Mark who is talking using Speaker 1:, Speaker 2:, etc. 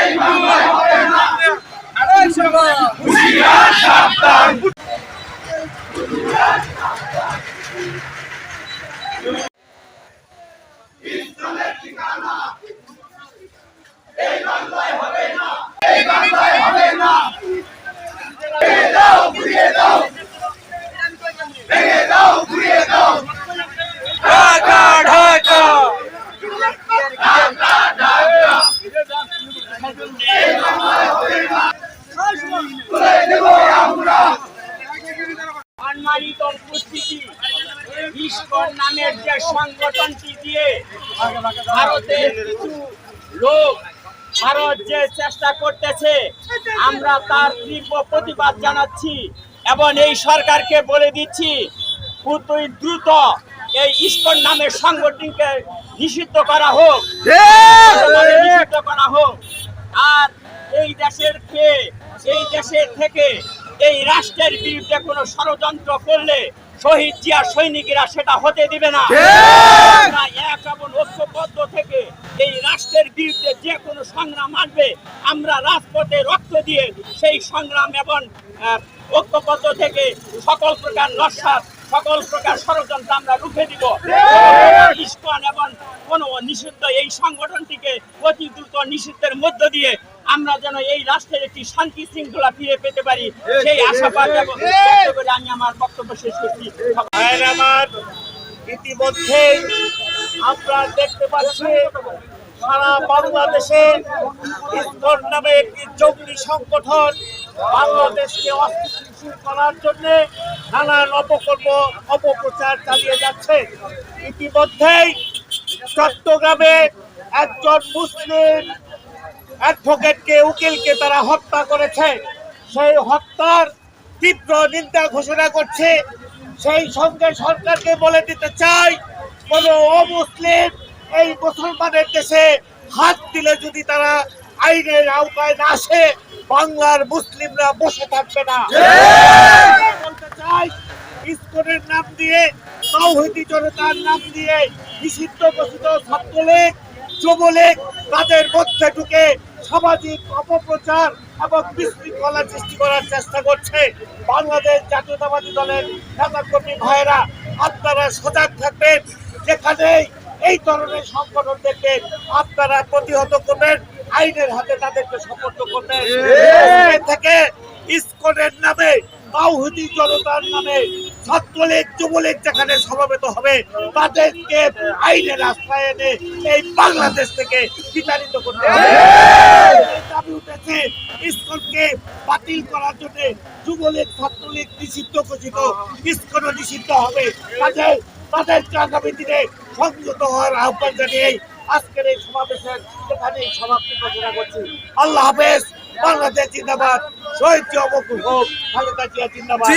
Speaker 1: এই সময় হবে না। আরে সবাই। হুঁশিয়ার সাবধান ইস্কন নামের যে সংগঠনটি দিয়ে ভারতের কিছু লোক ভারত যে চেষ্টা করতেছে আমরা তার তীব্র প্রতিবাদ জানাচ্ছি এবং এই সরকারকে বলে দিচ্ছি অতি দ্রুত এই ইস্কন নামের সংগঠনকে নিষিদ্ধ করা হোক। নিষিদ্ধ করা হোক। আর এই দেশের কে এই দেশের থেকে এই রাষ্ট্রের বিরুদ্ধে কোনো ষড়যন্ত্র করলে শহীদ জিয়া সৈনিকেরা সেটা হতে দিবে না। এক এবং ঐক্যবদ্ধ থেকে এই রাষ্ট্রের বিরুদ্ধে যে কোনো সংগ্রাম আসবে আমরা রাজপথে রক্ত দিয়ে সেই সংগ্রাম এবং ঐক্যবদ্ধ থেকে সকল প্রকার নস্বাদ সকল প্রকার ষড়যন্ত্র আমরা রুখে দিব। ইস্কন এবং কোন নিষিদ্ধ এই সংগঠনটিকে অতি দ্রুত নিষিদ্ধের মধ্য দিয়ে আমরা যেন এই রাষ্ট্রের একটি শান্তি শৃঙ্খলা ফিরে পেতে পারি। সেই আশাবাদ করে আমি আমার বক্তব্য শেষ করছি।
Speaker 2: আমার ইতিমধ্যেই আমরা দেখতে পাচ্ছি সারা বাংলাদেশে ইস্কন নামে একটি জঙ্গি সংগঠন বাংলাদেশকে অস্থিতিশীল করার জন্য নানান অপকর্ম অপপ্রচার চালিয়ে যাচ্ছে। ইতিমধ্যেই চট্টগ্রামে একজন মুসলিম অ্যাডভোকেটকে উকিলকে তারা হত্যা করেছে। সেই হত্যার তীব্র নিন্দা ঘোষণা করছে। সেই সঙ্গে সরকারকে বলে দিতে চাই কোন অমুসলিম এই মুসলমানের দেশে হাত দিলে যদি তারা আইনের আওতায় না আসে বাংলার মুসলিমরা বসে থাকবে না। বলতে চাই ইস্কনের নাম দিয়ে তৌহিদি জনতার নাম দিয়ে নিষিদ্ধ ঘোষিত ছাত্রলীগ যুবলীগ তাদের মধ্যে ঢুকে সামাজিক অপপ্রচার এবং বিশৃঙ্খলা সৃষ্টি করার চেষ্টা করছে বাংলাদেশ জাতীয়তাবাদী দলের নেতাকর্মী ভাইয়েরা। আপনারা সজাগ থাকবেন যেখানে এই ধরনের সংগঠন দেখবে আপনারা প্রতিহত করবেন আইনের হাতে তাদেরকে সমর্থ করবেন। থেকে ইস্কনের নামে তাওহিদি জনতার নামে ছাত্রলীগ যুবলীগ যেখানে সমাবেত হবে তাদেরকে আইনের আশ্রয় এনে এই বাংলাদেশ থেকে বিতাড়িত করতে হবে। দাবি উঠেছে। ইস্কনকে বাতিল করার জন্য যুবলীগ, ছাত্রলীগ নিষিদ্ধ ঘোষিত। ইস্কনও নিষিদ্ধ হবে। তাদের তাদেরকে আগামী দিনে সংযত হওয়ার আহ্বান জানিয়ে আজকের এই সমাবেশের এখানে সমাপ্তি ঘোষণা করছি। আল্লাহ হাফেজ। বাংলাদেশ জিন্দাবাদ। শহীদ অমর হোক। খালেদা জিয়া জিন্দাবাদ।